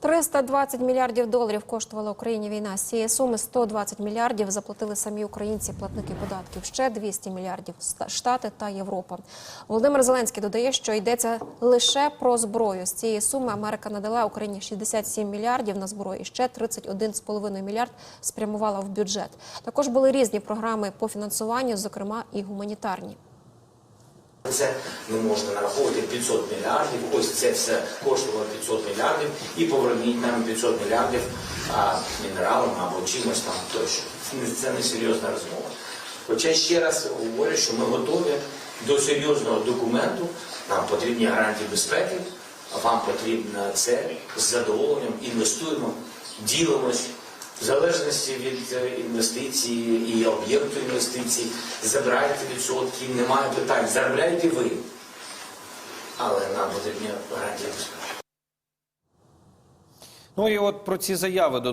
320 мільярдів доларів коштувала Україні війна. З цієї суми 120 мільярдів заплатили самі українці, платники податків. Ще 200 мільярдів Штати та Європа. Володимир Зеленський додає, що йдеться лише про зброю. З цієї суми Америка надала Україні 67 мільярдів на зброю. і Ще 31,5 мільярд спрямувала в бюджет. Також були різні програми по фінансуванню, зокрема і гуманітарні. Це не можна нараховувати 500 мільярдів. Ось це все коштувало 500 мільярдів, і поверніть нам 500 мільярдів а, мінералам або чимось там тощо. Не- Це не серйозна розмова. Хоча ще раз говорю, що ми готові до серйозного документу. Нам потрібні гарантії безпеки, вам потрібно це з задоволенням. Інвестуємо, ділимось. В залежності від е, інвестицій і об'єкту інвестицій, забирайте відсотки, немає питань, заробляєте ви. Але нам потрібні гарантії безпеки. Ну і от про ці заяви до